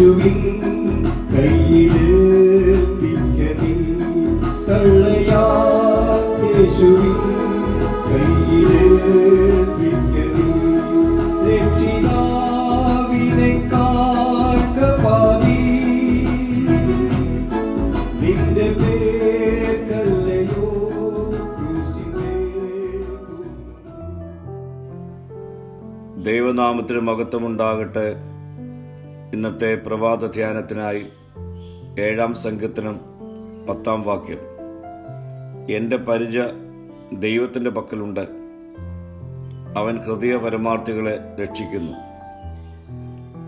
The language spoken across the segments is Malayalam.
യേശുവിൻ കയ്യിലേൽപ്പിക്കനീ തള്ളയാ യേശുവിൻ രക്ഷിതാവിനെ നിന്റെ ദൈവനാമത്തിന് മഹത്വമുണ്ടാകട്ടെ. ഇന്നത്തെ പ്രഭാത ധ്യാനത്തിനായി ഏഴാം സംഘത്തിനും പത്താം വാക്യം. എന്റെ പരിച ദൈവത്തിന്റെ പക്കലുണ്ട്. അവൻ ഹൃദയ പരമാർത്ഥികളെ രക്ഷിക്കുന്നു.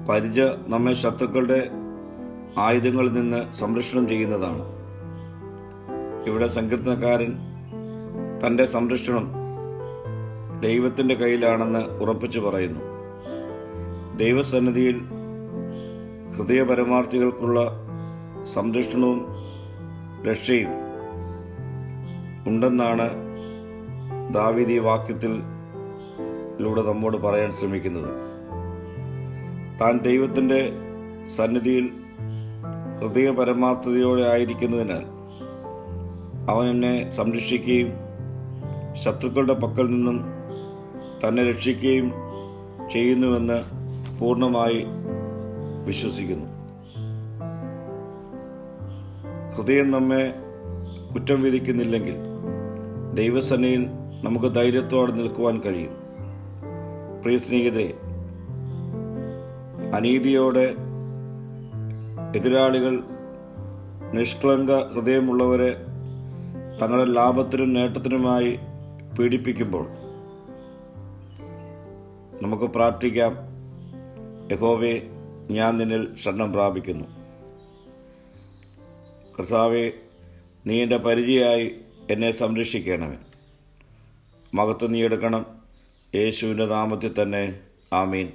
പരിച നമ്മെ ശത്രുക്കളുടെ ആയുധങ്ങളിൽ നിന്ന് സംരക്ഷണം ചെയ്യുന്നതാണ്. ഇവിടെ സങ്കീർത്തനക്കാരൻ തന്റെ സംരക്ഷണം ദൈവത്തിന്റെ കയ്യിലാണെന്ന് ഉറപ്പിച്ചു പറയുന്നു. ദൈവസന്നിധിയിൽ ഹൃദയപരമാർത്ഥികൾക്കുള്ള സംരക്ഷണവും രക്ഷയും ഉണ്ടെന്നാണ് ദാവിദി വാക്യത്തിൽ ലൂടെ നമ്മോട് പറയാൻ ശ്രമിക്കുന്നത്. താൻ ദൈവത്തിന്റെ സന്നിധിയിൽ ഹൃദയപരമാർത്ഥതയോടെ ആയിരിക്കുന്നതിനാൽ അവൻ എന്നെ സംരക്ഷിക്കുകയും ശത്രുക്കളുടെ പക്കൽ നിന്നും തന്നെ രക്ഷിക്കുകയും ചെയ്യുന്നുവെന്ന് പൂർണമായി വിശ്വസിക്കുന്നു. ഹൃദയം നമ്മെ കുറ്റം വിധിക്കുന്നില്ലെങ്കിൽ ദൈവസേനയിൽ നമുക്ക് ധൈര്യത്തോടെ നിൽക്കുവാൻ കഴിയും. പ്രിയ സ്നേഹിതരെ അനീതിയോടെ എതിരാളികൾ നിഷ്കളങ്ക ഹൃദയമുള്ളവരെ തങ്ങളുടെ ലാഭത്തിനും നേട്ടത്തിനുമായി പീഡിപ്പിക്കുമ്പോൾ നമുക്ക് പ്രാർത്ഥിക്കാം. യഹോവേ ഞാൻ നിന്നിൽ ശരണം പ്രാപിക്കുന്നു. കർത്താവെ നീ എന്റെ പരിചയമായി എന്നെ സംരക്ഷിക്കണമേ. മകത്ത് നീ എടുക്കണം. യേശുവിന്റെ നാമത്തിൽ തന്നെ. ആമീൻ.